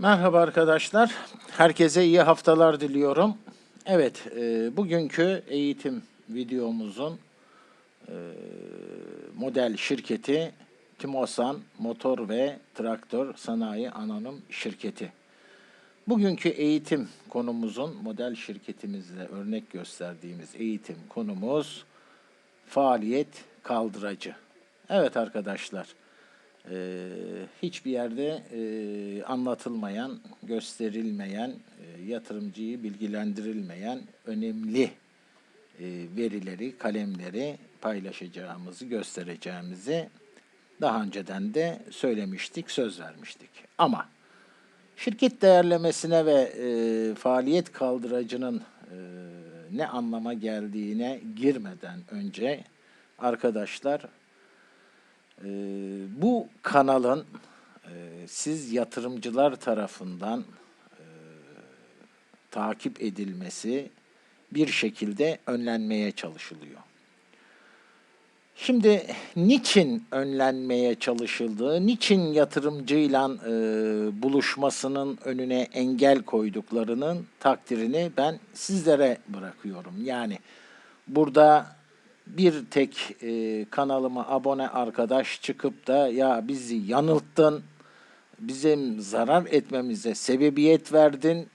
Merhaba arkadaşlar. Herkese iyi haftalar diliyorum. Evet, e, bugünkü eğitim videomuzun e, model şirketi Timosan Motor ve Traktör Sanayi Anonim Şirketi. Bugünkü eğitim konumuzun model şirketimizle örnek gösterdiğimiz eğitim konumuz faaliyet kaldıracı. Evet arkadaşlar, e, hiçbir yerde e, anlatılmayan, gösterilmeyen, e, yatırımcıyı bilgilendirilmeyen önemli e, verileri, kalemleri paylaşacağımızı, göstereceğimizi daha önceden de söylemiştik, söz vermiştik. Ama şirket değerlemesine ve e, faaliyet kaldıracının e, ne anlama geldiğine girmeden önce arkadaşlar e, bu kanalın e, siz yatırımcılar tarafından e, takip edilmesi bir şekilde önlenmeye çalışılıyor. Şimdi niçin önlenmeye çalışıldığı, niçin yatırımcıyla e, buluşmasının önüne engel koyduklarının takdirini ben sizlere bırakıyorum. Yani burada bir tek e, kanalıma abone arkadaş çıkıp da ya bizi yanılttın, bizim zarar etmemize sebebiyet verdin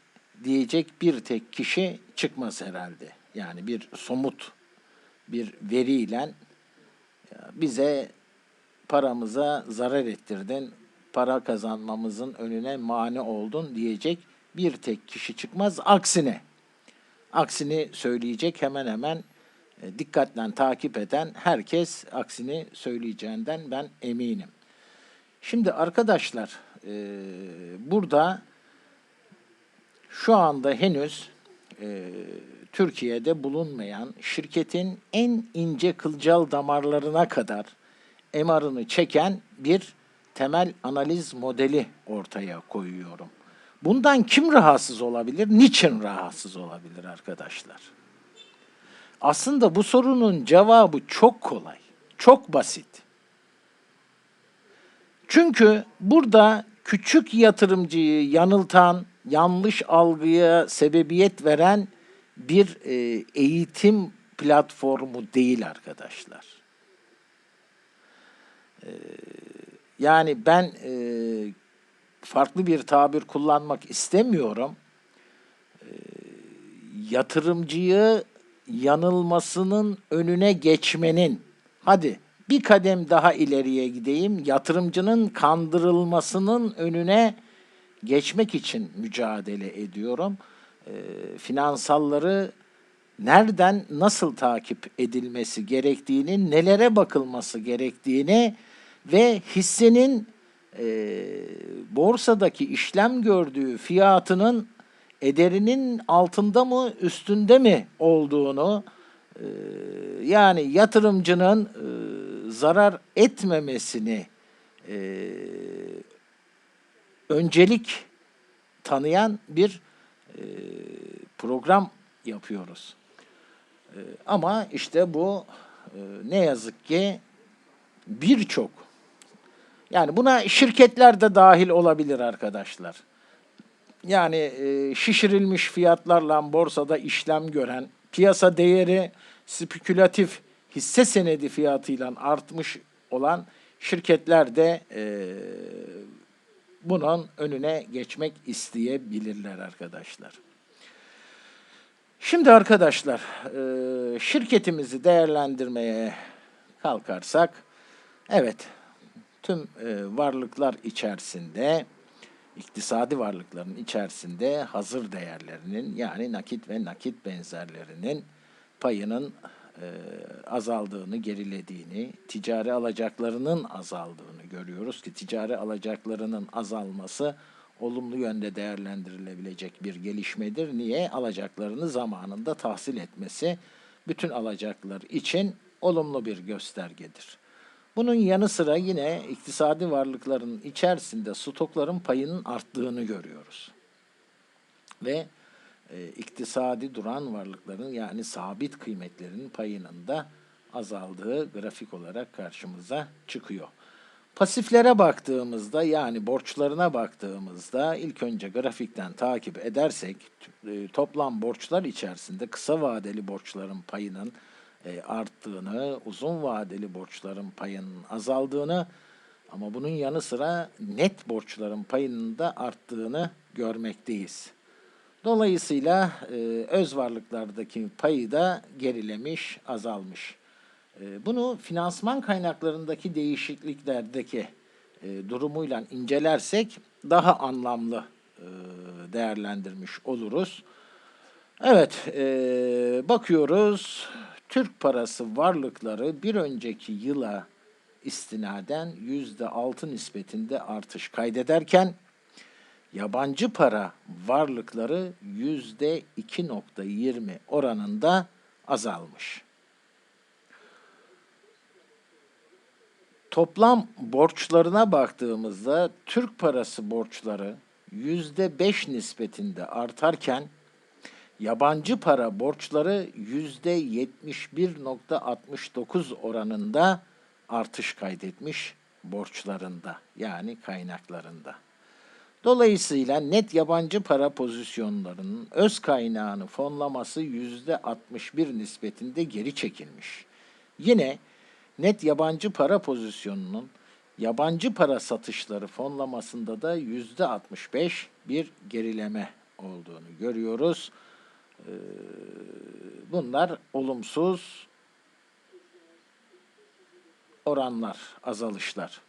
diyecek bir tek kişi çıkmaz herhalde. Yani bir somut bir veriyle bize paramıza zarar ettirdin, para kazanmamızın önüne mani oldun diyecek bir tek kişi çıkmaz. Aksine, aksini söyleyecek hemen hemen dikkatle takip eden herkes aksini söyleyeceğinden ben eminim. Şimdi arkadaşlar e, burada şu anda henüz e, Türkiye'de bulunmayan şirketin en ince kılcal damarlarına kadar MR'ını çeken bir temel analiz modeli ortaya koyuyorum. Bundan kim rahatsız olabilir? Niçin rahatsız olabilir arkadaşlar? Aslında bu sorunun cevabı çok kolay, çok basit. Çünkü burada küçük yatırımcıyı yanıltan, yanlış algıya sebebiyet veren bir e, eğitim platformu değil arkadaşlar. E, yani ben e, farklı bir tabir kullanmak istemiyorum. Yatırımcıyı yanılmasının önüne geçmenin, hadi bir kadem daha ileriye gideyim, yatırımcının kandırılmasının önüne geçmek için mücadele ediyorum. E, finansalları nereden nasıl takip edilmesi gerektiğini, nelere bakılması gerektiğini ve hissenin e, borsadaki işlem gördüğü fiyatının ederinin altında mı üstünde mi olduğunu e, yani yatırımcının e, zarar etmemesini e, öncelik tanıyan bir e, program yapıyoruz. E, ama işte bu e, ne yazık ki birçok yani buna şirketler de dahil olabilir arkadaşlar yani e, şişirilmiş fiyatlarla borsada işlem gören, piyasa değeri spekülatif hisse senedi fiyatıyla artmış olan şirketler de e, bunun önüne geçmek isteyebilirler arkadaşlar. Şimdi arkadaşlar e, şirketimizi değerlendirmeye kalkarsak evet tüm e, varlıklar içerisinde iktisadi varlıkların içerisinde hazır değerlerinin yani nakit ve nakit benzerlerinin payının e, azaldığını, gerilediğini, ticari alacaklarının azaldığını görüyoruz ki ticari alacaklarının azalması olumlu yönde değerlendirilebilecek bir gelişmedir. Niye? Alacaklarını zamanında tahsil etmesi bütün alacaklar için olumlu bir göstergedir. Bunun yanı sıra yine iktisadi varlıkların içerisinde stokların payının arttığını görüyoruz. Ve e, iktisadi duran varlıkların yani sabit kıymetlerin payının da azaldığı grafik olarak karşımıza çıkıyor. Pasiflere baktığımızda yani borçlarına baktığımızda ilk önce grafikten takip edersek e, toplam borçlar içerisinde kısa vadeli borçların payının e, arttığını, uzun vadeli borçların payının azaldığını ama bunun yanı sıra net borçların payının da arttığını görmekteyiz. Dolayısıyla e, öz varlıklardaki payı da gerilemiş, azalmış. E, bunu finansman kaynaklarındaki değişikliklerdeki durumuyla incelersek daha anlamlı değerlendirmiş oluruz. Evet, bakıyoruz. Türk parası varlıkları bir önceki yıla istinaden yüzde altı nispetinde artış kaydederken yabancı para varlıkları yüzde 2.20 oranında azalmış. Toplam borçlarına baktığımızda Türk parası borçları yüzde 5 nispetinde artarken yabancı para borçları yüzde 71.69 oranında artış kaydetmiş borçlarında yani kaynaklarında. Dolayısıyla net yabancı para pozisyonlarının öz kaynağını fonlaması yüzde 61 nispetinde geri çekilmiş. Yine net yabancı para pozisyonunun yabancı para satışları fonlamasında da yüzde 65 bir gerileme olduğunu görüyoruz. Ee, bunlar olumsuz oranlar, azalışlar.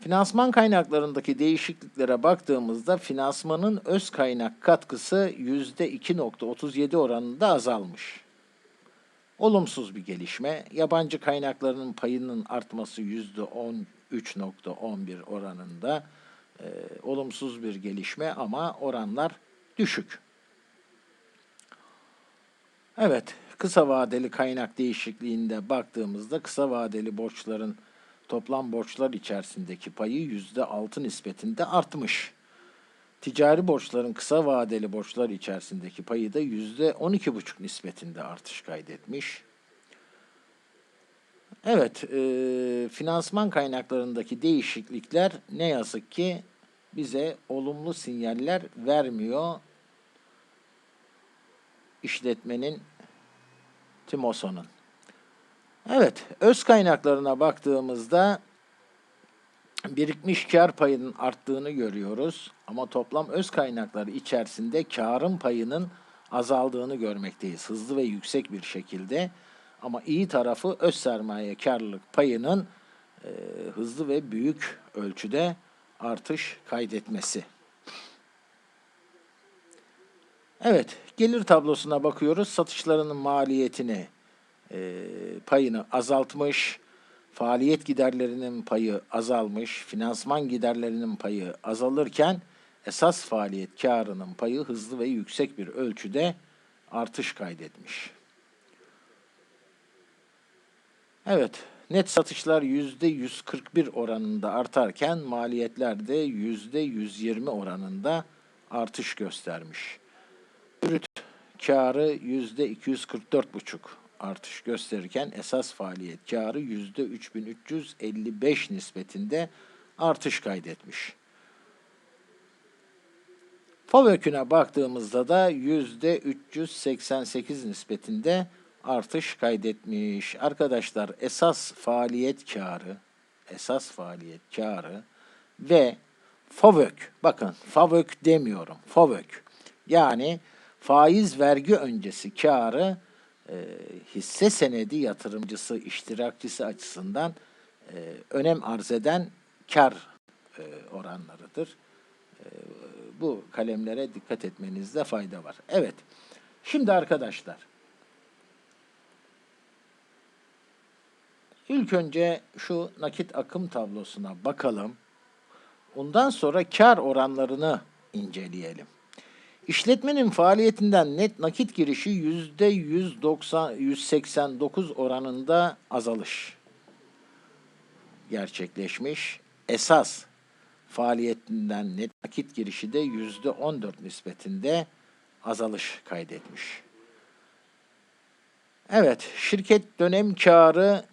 Finansman kaynaklarındaki değişikliklere baktığımızda finansmanın öz kaynak katkısı %2.37 oranında azalmış. Olumsuz bir gelişme. Yabancı kaynaklarının payının artması %13.11 oranında. E, olumsuz bir gelişme ama oranlar düşük. Evet, kısa vadeli kaynak değişikliğinde baktığımızda kısa vadeli borçların toplam borçlar içerisindeki payı yüzde altı nispetinde artmış. Ticari borçların kısa vadeli borçlar içerisindeki payı da yüzde on iki buçuk nispetinde artış kaydetmiş. Evet, e, finansman kaynaklarındaki değişiklikler ne yazık ki bize olumlu sinyaller vermiyor. İşletmenin Timoson'un. Evet, öz kaynaklarına baktığımızda birikmiş kar payının arttığını görüyoruz. Ama toplam öz kaynakları içerisinde karın payının azaldığını görmekteyiz. Hızlı ve yüksek bir şekilde. Ama iyi tarafı öz sermaye karlılık payının e, hızlı ve büyük ölçüde artış kaydetmesi. Evet, gelir tablosuna bakıyoruz. Satışlarının maliyetini, e, payını azaltmış, faaliyet giderlerinin payı azalmış, finansman giderlerinin payı azalırken esas faaliyet karının payı hızlı ve yüksek bir ölçüde artış kaydetmiş. Evet, net satışlar yüzde 141 oranında artarken maliyetler de yüzde 120 oranında artış göstermiş. Brüt karı yüzde 244,5 artış gösterirken esas faaliyet karı yüzde 3355 nispetinde artış kaydetmiş. FAVÖK'üne baktığımızda da yüzde 388 nispetinde artış kaydetmiş. Arkadaşlar esas faaliyet karı, esas faaliyet karı ve FAVÖK, bakın FAVÖK demiyorum, FAVÖK. Yani faiz vergi öncesi karı e, hisse senedi yatırımcısı, iştirakçısı açısından e, önem arz eden kar e, oranlarıdır. E, bu kalemlere dikkat etmenizde fayda var. Evet, şimdi arkadaşlar, ilk önce şu nakit akım tablosuna bakalım. Ondan sonra kar oranlarını inceleyelim. İşletmenin faaliyetinden net nakit girişi yüzde 190, 189 oranında azalış gerçekleşmiş. Esas faaliyetinden net nakit girişi de yüzde 14 nispetinde azalış kaydetmiş. Evet, şirket dönem karı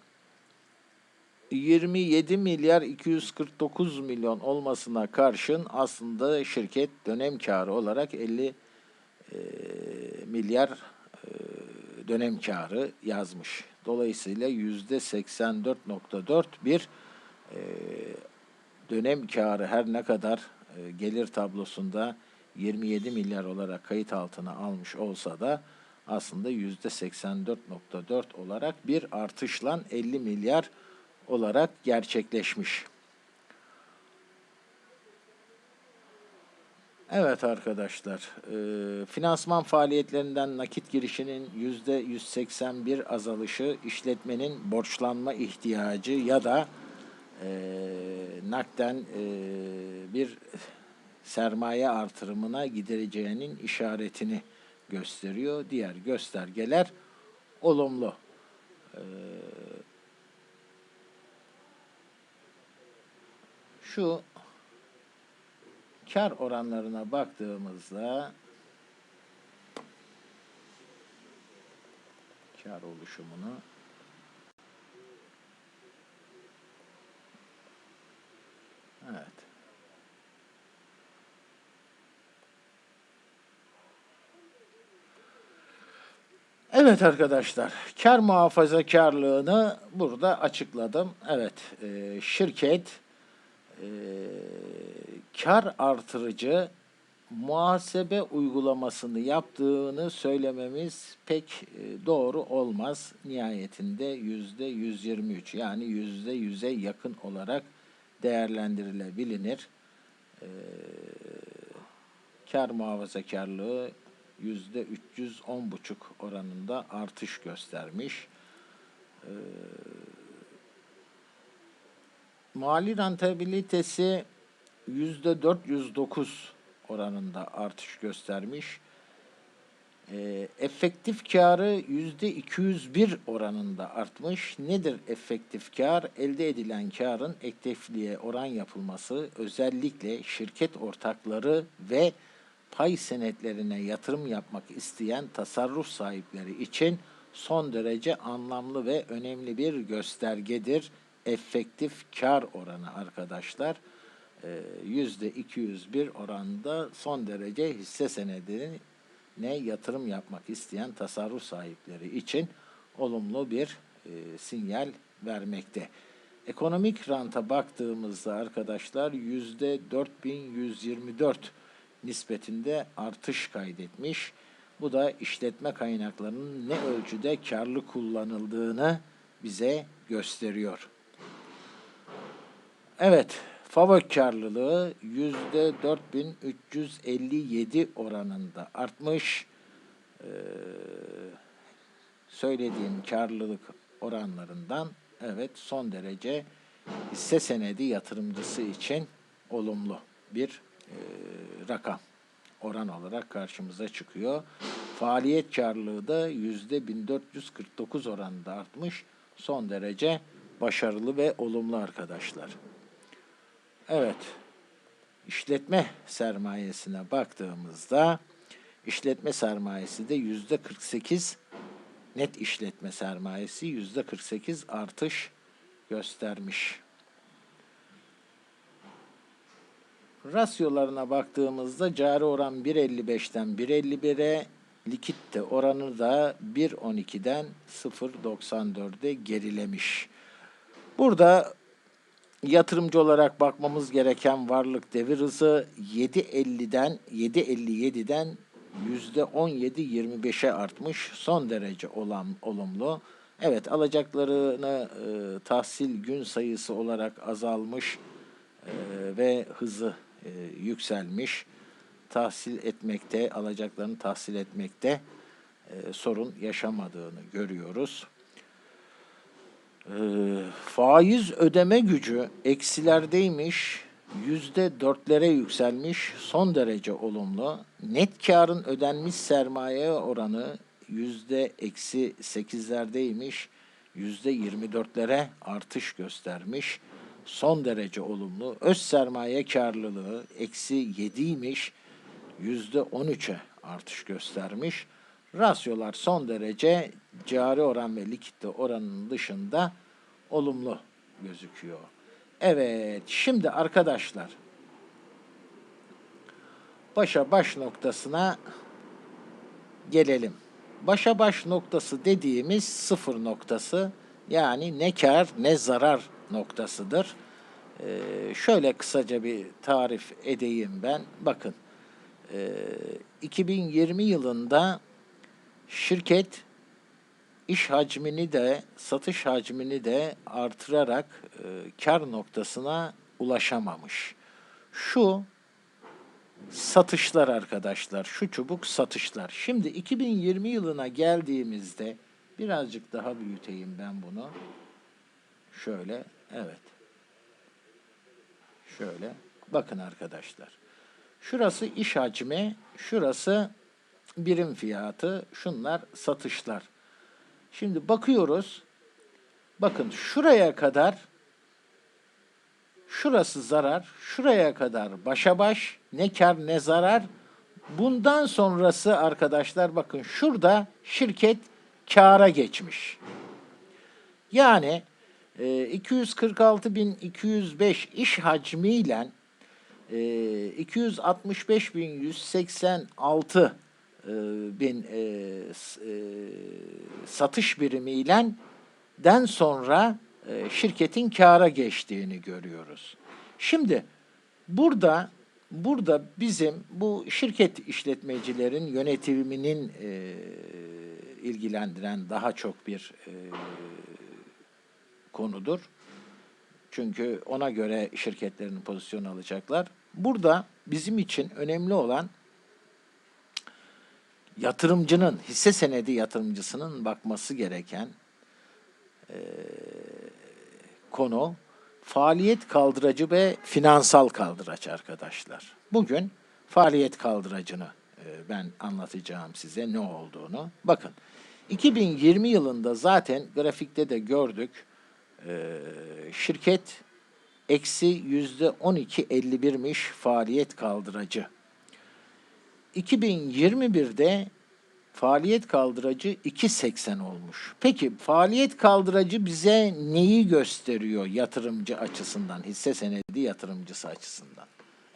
27 milyar 249 milyon olmasına karşın aslında şirket dönem karı olarak 50 e, milyar e, dönem karı yazmış. Dolayısıyla yüzde 84.4 bir e, dönem karı her ne kadar e, gelir tablosunda 27 milyar olarak kayıt altına almış olsa da aslında yüzde 84.4 olarak bir artışla 50 milyar olarak gerçekleşmiş. Evet arkadaşlar, e, finansman faaliyetlerinden nakit girişinin yüzde 181 azalışı, işletmenin borçlanma ihtiyacı ya da e, nakden e, bir sermaye artırımına gidereceğinin işaretini gösteriyor. Diğer göstergeler olumlu. E, şu kar oranlarına baktığımızda kar oluşumunu Evet. Evet arkadaşlar, kar muhafazakarlığını burada açıkladım. Evet, e, şirket e, kar artırıcı muhasebe uygulamasını yaptığını söylememiz pek e, doğru olmaz. Nihayetinde yüzde 123 yani yüzde 100'e yakın olarak değerlendirilebilir. E, kar muhafazakarlığı yüzde 310,5 oranında artış göstermiş. E, mali rentabilitesi yüzde 409 oranında artış göstermiş. E, efektif karı yüzde 201 oranında artmış. Nedir efektif kar? Elde edilen karın ektifliğe oran yapılması özellikle şirket ortakları ve pay senetlerine yatırım yapmak isteyen tasarruf sahipleri için son derece anlamlı ve önemli bir göstergedir. Efektif kar oranı arkadaşlar yüzde 201 oranda son derece hisse senedine yatırım yapmak isteyen tasarruf sahipleri için olumlu bir e, sinyal vermekte. Ekonomik ranta baktığımızda arkadaşlar yüzde 4124 nispetinde artış kaydetmiş. Bu da işletme kaynaklarının ne ölçüde karlı kullanıldığını bize gösteriyor. Evet, favori karlılığı yüzde 4357 oranında artmış. Ee, söylediğim karlılık oranlarından evet son derece hisse senedi yatırımcısı için olumlu bir e, rakam oran olarak karşımıza çıkıyor. Faaliyet karlılığı da yüzde 1449 oranında artmış. Son derece başarılı ve olumlu arkadaşlar. Evet, işletme sermayesine baktığımızda işletme sermayesi de yüzde 48 net işletme sermayesi yüzde 48 artış göstermiş. Rasyolarına baktığımızda cari oran 1.55'ten 1.51'e, likitte oranı da 1.12'den 0.94'e gerilemiş. Burada yatırımcı olarak bakmamız gereken varlık devir hızı 7.50'den 7.57'den %17-25'e artmış. Son derece olan olumlu. Evet alacaklarını e, tahsil gün sayısı olarak azalmış e, ve hızı e, yükselmiş. Tahsil etmekte, alacaklarını tahsil etmekte e, sorun yaşamadığını görüyoruz. E, faiz ödeme gücü eksilerdeymiş, yüzde dörtlere yükselmiş, son derece olumlu. Net karın ödenmiş sermaye oranı yüzde eksi sekizlerdeymiş, yüzde yirmi dörtlere artış göstermiş son derece olumlu. Öz sermaye karlılığı eksi 7'ymiş. Yüzde 13'e artış göstermiş. Rasyolar son derece cari oran ve likitte oranının dışında olumlu gözüküyor. Evet, şimdi arkadaşlar başa baş noktasına gelelim. Başa baş noktası dediğimiz sıfır noktası yani ne kar ne zarar noktasıdır. Ee, şöyle kısaca bir tarif edeyim ben. Bakın, e, 2020 yılında şirket iş hacmini de satış hacmini de artırarak e, kar noktasına ulaşamamış. Şu satışlar arkadaşlar, şu çubuk satışlar. Şimdi 2020 yılına geldiğimizde birazcık daha büyüteyim ben bunu. Şöyle, evet. Şöyle, bakın arkadaşlar. Şurası iş hacmi, şurası birim fiyatı, şunlar satışlar. Şimdi bakıyoruz. Bakın şuraya kadar şurası zarar, şuraya kadar başa baş, ne kar ne zarar. Bundan sonrası arkadaşlar bakın şurada şirket kâra geçmiş. Yani e, 246.205 iş hacmiyle e, 265.186 e, bin e, e, satış birimiyle den sonra e, şirketin kâra geçtiğini görüyoruz. Şimdi burada burada bizim bu şirket işletmecilerin yönetiminin e, ilgilendiren daha çok bir e, konudur. Çünkü ona göre şirketlerin pozisyon alacaklar. Burada bizim için önemli olan yatırımcının, hisse senedi yatırımcısının bakması gereken eee, konu faaliyet kaldıracı ve finansal kaldıraç arkadaşlar. Bugün faaliyet kaldıracını eee, ben anlatacağım size ne olduğunu. Bakın 2020 yılında zaten grafikte de gördük. Eee, şirket eksi yüzde 12.51'miş faaliyet kaldıracı. 2021'de faaliyet kaldıracı 2.80 olmuş. Peki faaliyet kaldıracı bize neyi gösteriyor yatırımcı açısından, hisse senedi yatırımcısı açısından?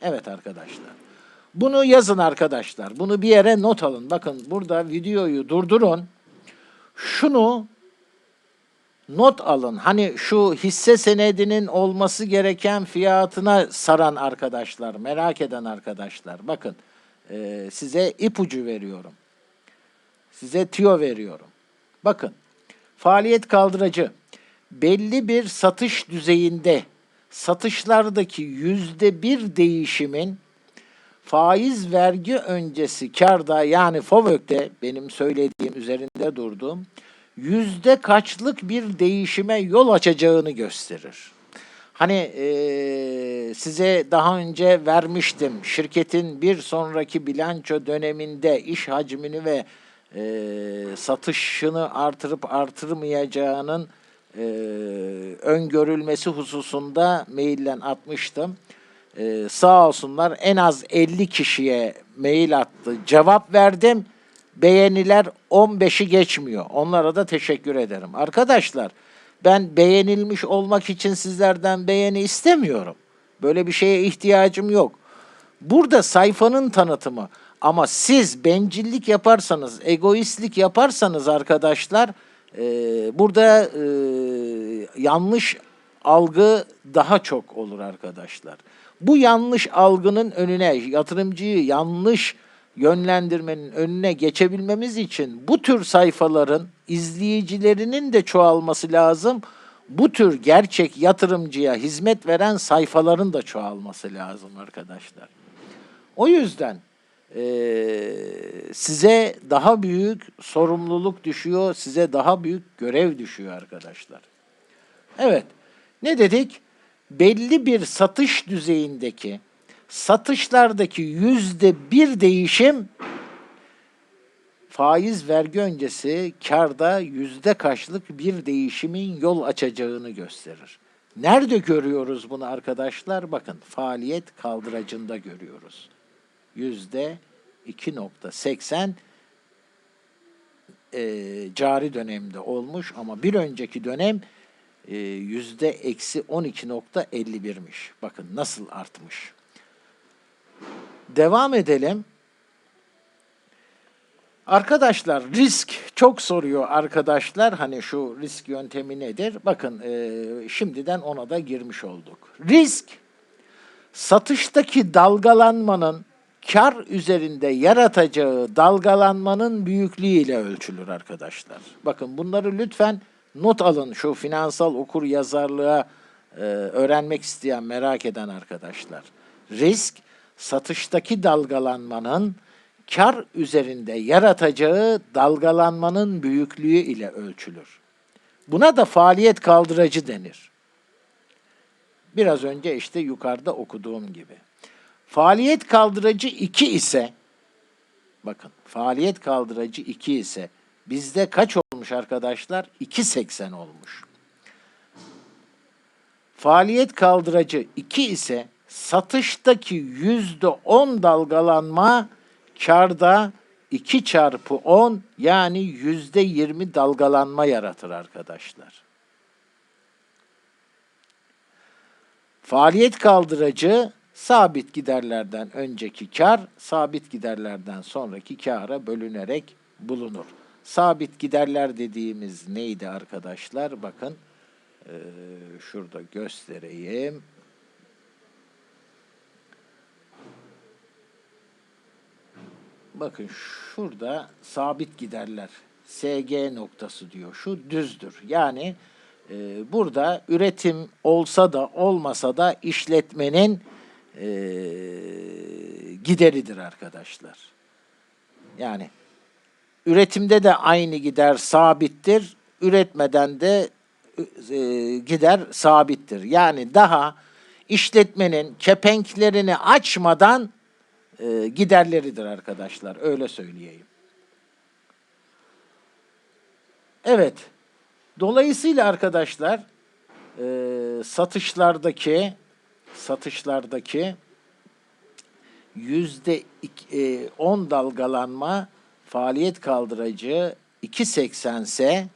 Evet arkadaşlar. Bunu yazın arkadaşlar. Bunu bir yere not alın. Bakın burada videoyu durdurun. Şunu not alın. Hani şu hisse senedinin olması gereken fiyatına saran arkadaşlar, merak eden arkadaşlar. Bakın e, size ipucu veriyorum. Size tüyo veriyorum. Bakın faaliyet kaldıracı belli bir satış düzeyinde satışlardaki yüzde bir değişimin faiz vergi öncesi karda yani FOVÖK'te benim söylediğim üzerinde durduğum yüzde kaçlık bir değişime yol açacağını gösterir. Hani eee, size daha önce vermiştim şirketin bir sonraki bilanço döneminde iş hacmini ve eee, satışını artırıp artırmayacağının eee, öngörülmesi hususunda maillen atmıştım. Eee, sağ olsunlar en az 50 kişiye mail attı. Cevap verdim. Beğeniler 15'i geçmiyor. Onlara da teşekkür ederim. Arkadaşlar ben beğenilmiş olmak için sizlerden beğeni istemiyorum. Böyle bir şeye ihtiyacım yok. Burada sayfanın tanıtımı. Ama siz bencillik yaparsanız, egoistlik yaparsanız arkadaşlar, e, burada e, yanlış algı daha çok olur arkadaşlar. Bu yanlış algının önüne, yatırımcıyı yanlış yönlendirmenin önüne geçebilmemiz için bu tür sayfaların izleyicilerinin de çoğalması lazım. Bu tür gerçek yatırımcıya hizmet veren sayfaların da çoğalması lazım arkadaşlar. O yüzden eee, size daha büyük sorumluluk düşüyor, size daha büyük görev düşüyor arkadaşlar. Evet, ne dedik? Belli bir satış düzeyindeki satışlardaki yüzde bir değişim faiz vergi öncesi karda yüzde kaçlık bir değişimin yol açacağını gösterir. Nerede görüyoruz bunu arkadaşlar? Bakın faaliyet kaldıracında görüyoruz. Yüzde 2.80 e, cari dönemde olmuş ama bir önceki dönem e, yüzde eksi 12.51'miş. Bakın nasıl artmış. Devam edelim. Arkadaşlar risk çok soruyor arkadaşlar. Hani şu risk yöntemi nedir? Bakın e, şimdiden ona da girmiş olduk. Risk satıştaki dalgalanmanın kar üzerinde yaratacağı dalgalanmanın büyüklüğü ile ölçülür arkadaşlar. Bakın bunları lütfen not alın şu finansal okur yazarlığa e, öğrenmek isteyen merak eden arkadaşlar. Risk satıştaki dalgalanmanın kar üzerinde yaratacağı dalgalanmanın büyüklüğü ile ölçülür. Buna da faaliyet kaldıracı denir. Biraz önce işte yukarıda okuduğum gibi. Faaliyet kaldıracı 2 ise bakın faaliyet kaldıracı 2 ise bizde kaç olmuş arkadaşlar? 2.80 olmuş. Faaliyet kaldıracı 2 ise satıştaki %10 dalgalanma karda 2 çarpı 10 yani %20 dalgalanma yaratır arkadaşlar. Faaliyet kaldıracı sabit giderlerden önceki kar, sabit giderlerden sonraki kara bölünerek bulunur. Sabit giderler dediğimiz neydi arkadaşlar? Bakın eee, şurada göstereyim. Bakın şurada sabit giderler. SG noktası diyor. Şu düzdür. Yani e, burada üretim olsa da olmasa da işletmenin e, gideridir arkadaşlar. Yani üretimde de aynı gider sabittir. Üretmeden de e, gider sabittir. Yani daha işletmenin kepenklerini açmadan e, giderleridir arkadaşlar. Öyle söyleyeyim. Evet. Dolayısıyla arkadaşlar e, satışlardaki satışlardaki yüzde ik- e, 10 dalgalanma faaliyet kaldırıcı 2.80 ise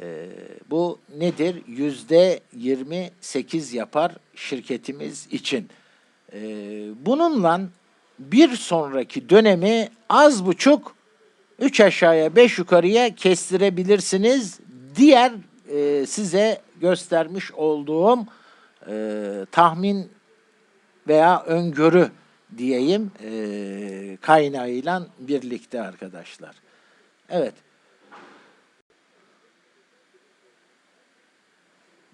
e, bu nedir? Yüzde 28 yapar şirketimiz için. E, bununla bir sonraki dönemi az buçuk 3 aşağıya 5 yukarıya kestirebilirsiniz. Diğer e, size göstermiş olduğum e, tahmin veya öngörü diyeyim e, kaynağıyla birlikte arkadaşlar. Evet.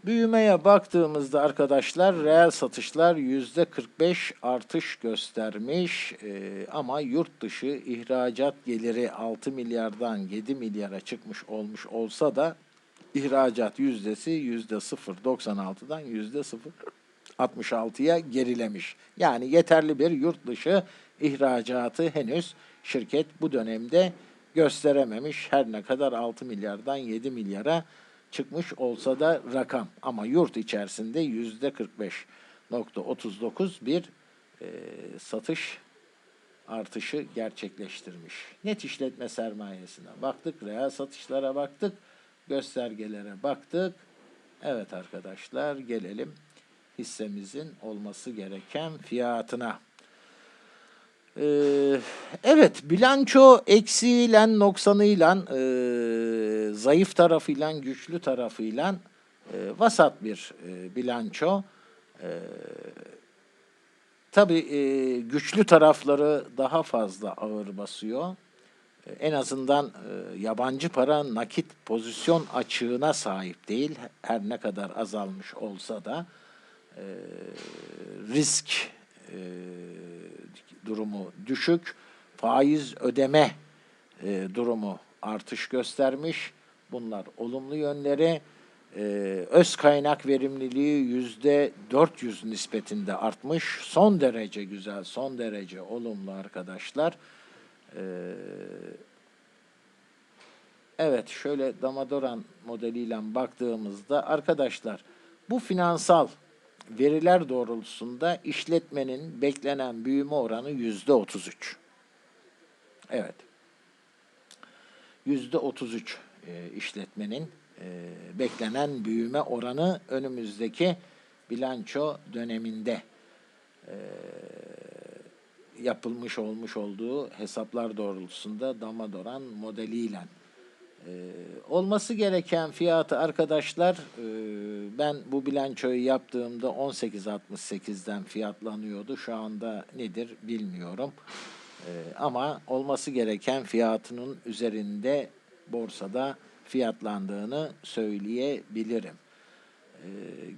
Büyümeye baktığımızda arkadaşlar reel satışlar yüzde 45 artış göstermiş Ee, ama yurt dışı ihracat geliri 6 milyardan 7 milyara çıkmış olmuş olsa da ihracat yüzdesi yüzde 0.96'dan yüzde 0.66'ya gerilemiş. Yani yeterli bir yurt dışı ihracatı henüz şirket bu dönemde gösterememiş. Her ne kadar 6 milyardan 7 milyara çıkmış olsa da rakam ama yurt içerisinde yüzde 45.39 bir e, satış artışı gerçekleştirmiş. Net işletme sermayesine baktık, reel satışlara baktık, göstergelere baktık. Evet arkadaşlar gelelim hissemizin olması gereken fiyatına. Ee, evet, bilanço eksiyle, noksanıyla, e, zayıf tarafıyla, güçlü tarafıyla e, vasat bir e, bilanço. E, tabii e, güçlü tarafları daha fazla ağır basıyor. E, en azından e, yabancı para nakit pozisyon açığına sahip değil. Her ne kadar azalmış olsa da e, risk e, durumu düşük, faiz ödeme e, durumu artış göstermiş. Bunlar olumlu yönleri. E, öz kaynak verimliliği yüzde 400 nispetinde artmış. Son derece güzel, son derece olumlu arkadaşlar. E, evet, şöyle Damadoran modeliyle baktığımızda arkadaşlar bu finansal veriler doğrultusunda işletmenin beklenen büyüme oranı yüzde 33. Evet. Yüzde 33 e, işletmenin e, beklenen büyüme oranı önümüzdeki bilanço döneminde e, yapılmış olmuş olduğu hesaplar doğrultusunda Damadoran modeliyle e, olması gereken fiyatı arkadaşlar e, ben bu bilançoyu yaptığımda 18.68'den fiyatlanıyordu. Şu anda nedir bilmiyorum. E, ama olması gereken fiyatının üzerinde borsada fiyatlandığını söyleyebilirim. E,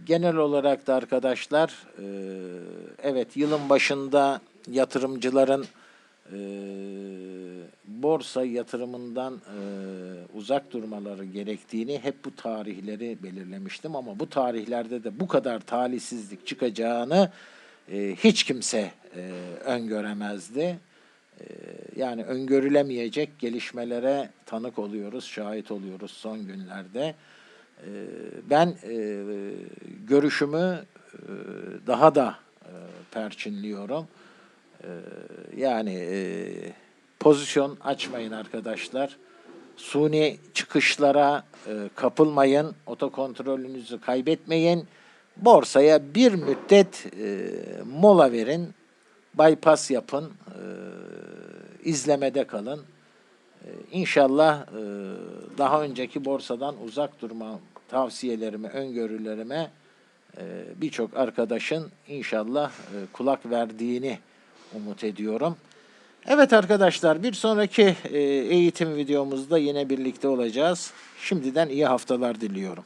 genel olarak da arkadaşlar e, evet yılın başında yatırımcıların e, borsa yatırımından e, uzak durmaları gerektiğini hep bu tarihleri belirlemiştim ama bu tarihlerde de bu kadar talihsizlik çıkacağını e, hiç kimse e, öngöremezdi. E, yani öngörülemeyecek gelişmelere tanık oluyoruz, şahit oluyoruz son günlerde. E, ben e, görüşümü e, daha da e, perçinliyorum. E, yani e, pozisyon açmayın arkadaşlar. Suni çıkışlara e, kapılmayın. Otokontrolünüzü kaybetmeyin. Borsaya bir müddet e, mola verin. Bypass yapın. E, izlemede kalın. E, İnşallah e, daha önceki borsadan uzak durma tavsiyelerime, öngörülerime e, birçok arkadaşın inşallah e, kulak verdiğini umut ediyorum. Evet arkadaşlar bir sonraki e, eğitim videomuzda yine birlikte olacağız. Şimdiden iyi haftalar diliyorum.